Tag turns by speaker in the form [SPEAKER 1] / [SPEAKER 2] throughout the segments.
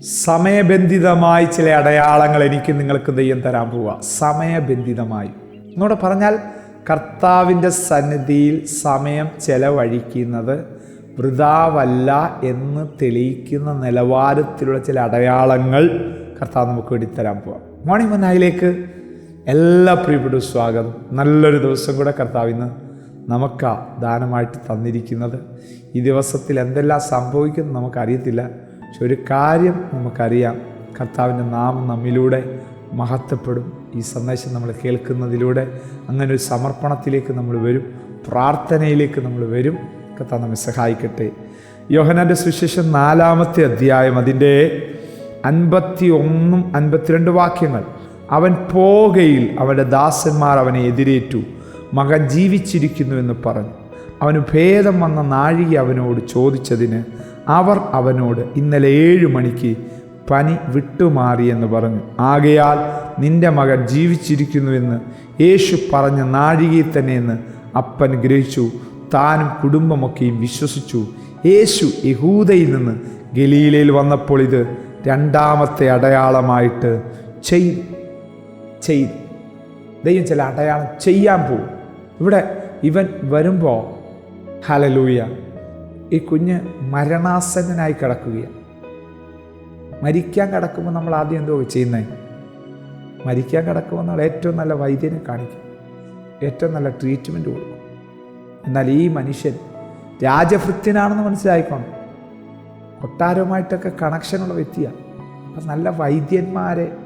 [SPEAKER 1] സമയബന്ധിതമായി ചില അടയാളങ്ങൾ എനിക്ക് നിങ്ങൾക്ക് ദൈവം തരാൻ പോവുക സമയബന്ധിതമായി. എന്നോട് പറഞ്ഞാൽ കർത്താവിന്റെ സന്നിധിയിൽ സമയം ചെലവഴിക്കുന്നത് വൃതാവല്ല എന്ന് തെളിയിക്കുന്ന നിലവാരത്തിലുള്ള ചില അടയാളങ്ങൾ കർത്താവ് നമുക്ക് വേണ്ടി തരാൻ പോവാം. മോർണിംഗ് മനായിലേക്ക് എല്ലാ പ്രിയപ്പെട്ട സ്വാഗതം. നല്ലൊരു ദിവസം കൂടെ കർത്താവ് ഇന്ന് നമുക്കാ ദാനമായിട്ട് തന്നിരിക്കുന്നത്. ഈ ദിവസത്തിൽ എന്തെല്ലാം സംഭവിക്കുന്നു നമുക്കറിയത്തില്ല. പക്ഷെ ഒരു കാര്യം നമുക്കറിയാം. കർത്താവിന്റെ നാമം നമ്മിലൂടെ മഹത്വപ്പെടും. ഈ സന്ദേശം നമ്മൾ കേൾക്കുന്നതിലൂടെ അങ്ങനെ ഒരു സമർപ്പണത്തിലേക്ക് നമ്മൾ വരും. പ്രാർത്ഥനയിലേക്ക് നമ്മൾ വരും. കർത്താവ് നമ്മെ സഹായിക്കട്ടെ. യോഹനാന്റെ സുശേഷം നാലാമത്തെ അധ്യായം അതിന്റെ അൻപത്തി ഒന്നും അൻപത്തിരണ്ട് വാക്യങ്ങൾ. അവൻ പോകയിൽ അവന്റെ ദാസന്മാർ അവനെ എതിരേറ്റു. മകൻ ജീവിച്ചിരിക്കുന്നു എന്ന് പറഞ്ഞു. അവന് ഭേദം വന്ന നാഴിക അവനോട് ചോദിച്ചതിന് അവർ അവനോട് ഇന്നലെ ഏഴു മണിക്ക് പനി വിട്ടുമാറിയെന്ന് പറഞ്ഞു. ആകയാൽ നിന്റെ മകൻ ജീവിച്ചിരിക്കുന്നുവെന്ന് യേശു പറഞ്ഞ നാഴികയിൽ തന്നെയെന്ന് അപ്പൻ ഗ്രഹിച്ചു. താനും കുടുംബമൊക്കെയും വിശ്വസിച്ചു. യേശു യഹൂദയിൽ നിന്ന് ഗലീലയിൽ വന്നപ്പോൾ ഇത് രണ്ടാമത്തെ അടയാളമായിട്ട് ചെയ്തു ചെയ്തു ദൈവം ചില അടയാളം ചെയ്യാൻ പോകും. ഇവിടെ ഇവൻ വരുമ്പോൾ ഹലലൂയ ഈ കുഞ്ഞ് മരണാസന്നനായി കിടക്കുകയാണ്. മരിക്കാൻ കിടക്കുമ്പോൾ നമ്മൾ ആദ്യം എന്തോ ചെയ്യുന്നത്? മരിക്കാൻ കിടക്കുമ്പോൾ നമ്മൾ ഏറ്റവും നല്ല വൈദ്യനെ കാണിക്കും. ഏറ്റവും നല്ല ട്രീറ്റ്മെന്റ് കൊടുക്കും. എന്നാൽ ഈ മനുഷ്യൻ രാജഭൃത്യനാണെന്ന് മനസ്സിലായിക്കോണം. കൊട്ടാരവുമായിട്ടൊക്കെ കണക്ഷനുള്ള വ്യക്തിയാണ്. അപ്പം നല്ല വൈദ്യന്മാരെ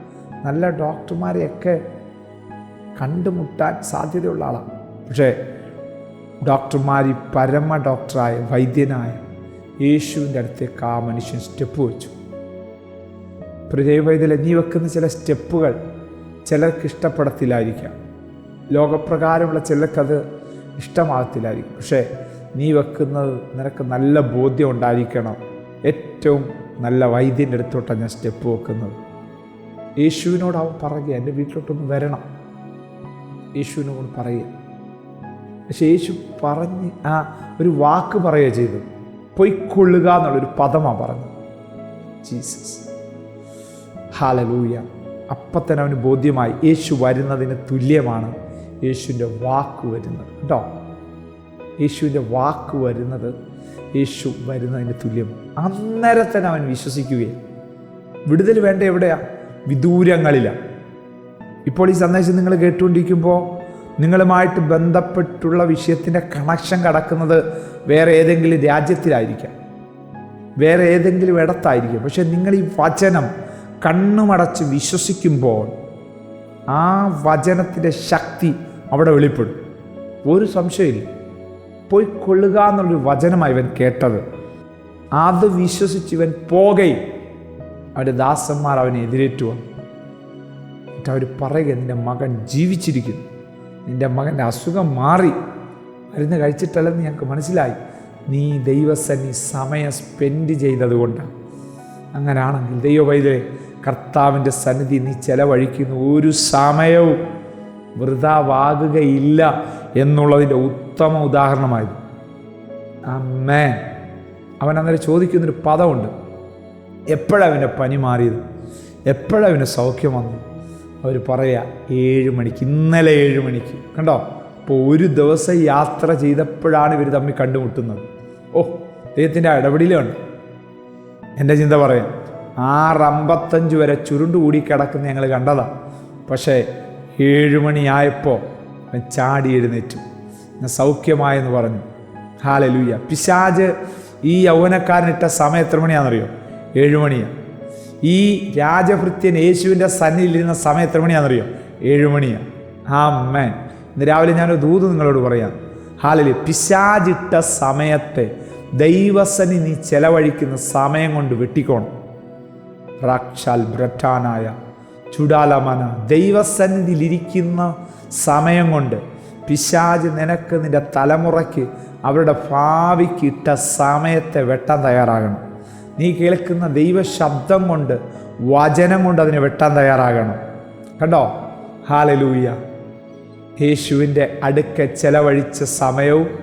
[SPEAKER 1] നല്ല ഡോക്ടർമാരെയൊക്കെ കണ്ടുമുട്ടാൻ സാധ്യതയുള്ള ആളാണ്. പക്ഷേ ഡോക്ടർമാർ ഈ പരമ ഡോക്ടറായ വൈദ്യനായ യേശുവിന്റെ അടുത്തേക്ക് ആ മനുഷ്യൻ സ്റ്റെപ്പ് വെച്ചു. പ്രജൈവൈദ്യലെ നീ വെക്കുന്ന ചില സ്റ്റെപ്പുകൾ ചിലർക്ക് ഇഷ്ടപ്പെടത്തില്ലായിരിക്കാം. ലോകപ്രകാരമുള്ള ചിലർക്കത് ഇഷ്ടമാകത്തില്ലായിരിക്കും. പക്ഷേ നീ വെക്കുന്നത് നിനക്ക് നല്ല ബോധ്യം ഉണ്ടായിരിക്കണം. ഏറ്റവും നല്ല വൈദ്യന്റെ അടുത്തോട്ടാണ് ഞാൻ സ്റ്റെപ്പ് വെക്കുന്നത്. യേശുവിനോട് പറയുക എന്റെ വീട്ടിലോട്ടൊന്ന് വരണം. യേശുവിനോട് പറയുക പക്ഷെ യേശു പറഞ്ഞ് ആ ഒരു വാക്ക് പറയുക ചെയ്തു. പൊയ്ക്കൊള്ളുക എന്നുള്ളൊരു പദമാണ് പറഞ്ഞത്. ജീസസ്. ഹാലലൂയ അപ്പം അവന് ബോധ്യമായി യേശു വരുന്നതിന് തുല്യമാണ് യേശുവിന്റെ വാക്ക് വരുന്നത്. കേട്ടോ? യേശുവിന്റെ വാക്ക് വരുന്നത് യേശു വരുന്നതിന് തുല്യമാണ് അന്നേരം തന്നെ അവൻ വിശ്വസിക്കുകയും വിടുതൽ വേണ്ട എവിടെയാണ് വിദൂരങ്ങളിലാണ് ഇപ്പോൾ ഈ സന്ദേശം നിങ്ങൾ കേട്ടുകൊണ്ടിരിക്കുമ്പോൾ നിങ്ങളുമായിട്ട് ബന്ധപ്പെട്ടുള്ള വിഷയത്തിന്റെ കണക്ഷൻ കടക്കുന്നത് വേറെ ഏതെങ്കിലും രാജ്യത്തിലായിരിക്കാം. വേറെ ഏതെങ്കിലും ഇടത്തായിരിക്കും. പക്ഷെ നിങ്ങൾ ഈ വചനം കണ്ണുമടച്ച് വിശ്വസിക്കുമ്പോൾ ആ വചനത്തിന്റെ ശക്തി അവിടെ വെളിപ്പെടും. ഒരു സംശയമില്ല. പോയി കൊള്ളുക എന്നുള്ളൊരു വചനമായി ഇവൻ കേട്ടത്. അത് വിശ്വസിച്ച് ഇവൻ പോകയും അവന്റെ ദാസന്മാർ അവനെ എതിരേറ്റു എന്നിട്ട് അവർ പറയുക നിന്റെ മകൻ ജീവിച്ചിരിക്കുന്നു. നിന്റെ മകന്റെ അസുഖം മാറി. മരുന്ന് കഴിച്ചിട്ടല്ലെന്ന് ഞങ്ങൾക്ക് മനസ്സിലായി. നീ ദൈവസന്നി സമയം സ്പെൻഡ് ചെയ്തതുകൊണ്ടാണ് അങ്ങനാണെങ്കിൽ ദൈവവൈദ്യ കർത്താവിന്റെ സന്നിധി നീ ചെലവഴിക്കുന്ന ഒരു സമയവും വൃതാവാകുകയില്ല എന്നുള്ളതിന്റെ ഉത്തമ ഉദാഹരണമായത്. അമ്മേ അവൻ അന്നേരം ചോദിക്കുന്നൊരു പദമുണ്ട്. എപ്പോഴവന്റെ പനി മാറിയത്? എപ്പോഴവന്റെ സൗഖ്യം വന്നു അവർ പറയാ ഏഴ് മണിക്ക് ഇന്നലെ ഏഴ് മണിക്ക്. കണ്ടോ? അപ്പോൾ ഒരു ദിവസം യാത്ര ചെയ്തപ്പോഴാണ് ഇവർ തമ്മിൽ കണ്ടുമുട്ടുന്നത്. ഓ ദൈവത്തിന്റെ ഇടപെടലുണ്ട് എന്റെ ചിന്ത പറയാം ആറമ്പത്തഞ്ച് വരെ ചുരുണ്ടുകൂടി കിടക്കുന്ന ഞങ്ങൾ കണ്ടതാ. പക്ഷേ ഏഴ് മണിയായപ്പോൾ അവൻ ചാടി എഴുന്നേറ്റു. ഞാൻ സൗഖ്യമായെന്ന് പറഞ്ഞു. ഹാലലൂയ. പിശാജ് ഈ യൗവനക്കാരനിട്ട സമയം എത്ര മണിയാണെന്നറിയോ? ഏഴ് മണിയാണ് ഈ രാജഭൃത്യൻ യേശുവിന്റെ സന്നിധിയിലിരുന്ന സമയം എത്ര മണിയാണെന്നറിയോ? ഏഴ് മണിയാണ് ആ മേൻ ഇന്ന് രാവിലെ ഞാനൊരു ദൂത് നിങ്ങളോട് പറയാം. ഹാലലി പിശാചിട്ട സമയത്തെ ദൈവസനി നീ ചെലവഴിക്കുന്ന സമയം കൊണ്ട് വെട്ടിക്കോണം. റാക്ഷാൽ ബ്രട്ടാനായ ചുടാലമന ദൈവസന്നിധിയിലിരിക്കുന്ന സമയം കൊണ്ട് പിശാജ് നിനക്ക് നിന്റെ തലമുറയ്ക്ക് അവരുടെ ഭാവിക്ക് ഇട്ട സമയത്തെ വെട്ടാൻ തയ്യാറാകണം. നീ കേൾക്കുന്ന ദൈവശബ്ദം കൊണ്ട് വചനം കൊണ്ട് അതിനെ വെട്ടാൻ തയ്യാറാകണം. കണ്ടോ? ഹാലലൂയ. യേശുവിന്റെ അടുക്ക ചെലവഴിച്ച സമയവും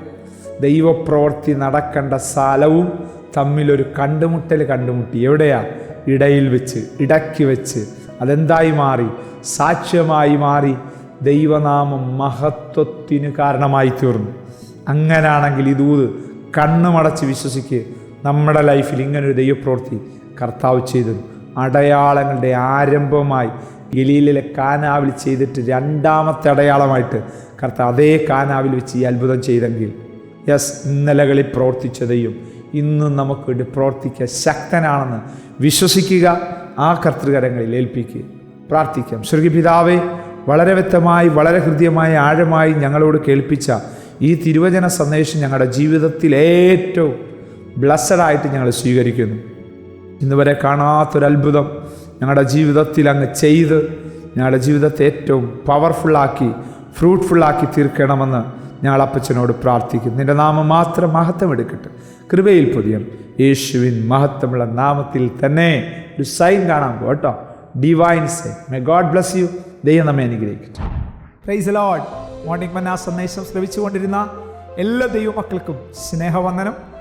[SPEAKER 1] ദൈവപ്രവൃത്തി നടക്കേണ്ട സ്ഥലവും തമ്മിലൊരു കണ്ടുമുട്ടൽ കണ്ടുമുട്ടി. എവിടെയാ? ഇടയിൽ വെച്ച് ഇടയ്ക്ക് വെച്ച്. അതെന്തായി മാറി? സാക്ഷ്യമായി മാറി. ദൈവനാമം മഹത്വത്തിന് കാരണമായി തീർന്നു അങ്ങനാണെങ്കിൽ ഇതൂത് കണ്ണുമടച്ച് വിശ്വസിക്കുക നമ്മുടെ ലൈഫിൽ ഇങ്ങനൊരു ദൈവപ്രവൃത്തി കർത്താവ് ചെയ്തത്. അടയാളങ്ങളുടെ ആരംഭമായി ഗലീലിലെ കാനാവിൽ ചെയ്തിട്ട് രണ്ടാമത്തെ അടയാളമായിട്ട് കർത്താവ് അതേ കാനാവിൽ വെച്ച് ഈ അത്ഭുതം ചെയ്തെങ്കിൽ. യെസ് ഇന്നലകളിൽ പ്രവർത്തിച്ച ദൈവം ഇന്നും നമുക്ക് വേണ്ടി പ്രവർത്തിക്കാൻ ശക്തനാണെന്ന് വിശ്വസിക്കുക ആ കർത്തൃകരങ്ങളിൽ ഏൽപ്പിക്കുക. പ്രാർത്ഥിക്കാം. സ്വർഗപിതാവേ വളരെ വ്യക്തമായി വളരെ ഹൃദ്യമായി ആഴമായി ഞങ്ങളോട് കേൾപ്പിച്ച ഈ തിരുവചന സന്ദേശം ഞങ്ങളുടെ ജീവിതത്തിൽ ഏറ്റവും ബ്ലസ്സഡായിട്ട് ഞങ്ങൾ സ്വീകരിക്കുന്നു. ഇന്നുവരെ കാണാത്തൊരത്ഭുതം ഞങ്ങളുടെ ജീവിതത്തിൽ അങ്ങ് ചെയ്ത് ഞങ്ങളുടെ ജീവിതത്തെ ഏറ്റവും പവർഫുള്ളാക്കി ഫ്രൂട്ട്ഫുള്ളാക്കി തീർക്കണമെന്ന് ഞങ്ങൾ അപ്പച്ചനോട് പ്രാർത്ഥിക്കുന്നു. നിന്റെ നാമം മാത്രം മഹത്വം എടുക്കട്ടെ. കൃപയിൽ പുതിയ. യേശുവിൻ മഹത്വമുള്ള നാമത്തിൽ തന്നെ ഒരു സൈൻ കാണാൻ കേട്ടോ. Divine sign may God bless you ദൈവം നമ്മെ അനുഗ്രഹിക്കട്ടെ. പ്രൈസ് ലോഡ് മോർണിംഗ് മന്ന സന്ദേശം ശ്രവിച്ചുകൊണ്ടിരുന്ന എല്ലാ ദൈവമക്കൾക്കും സ്നേഹവന്ദനം.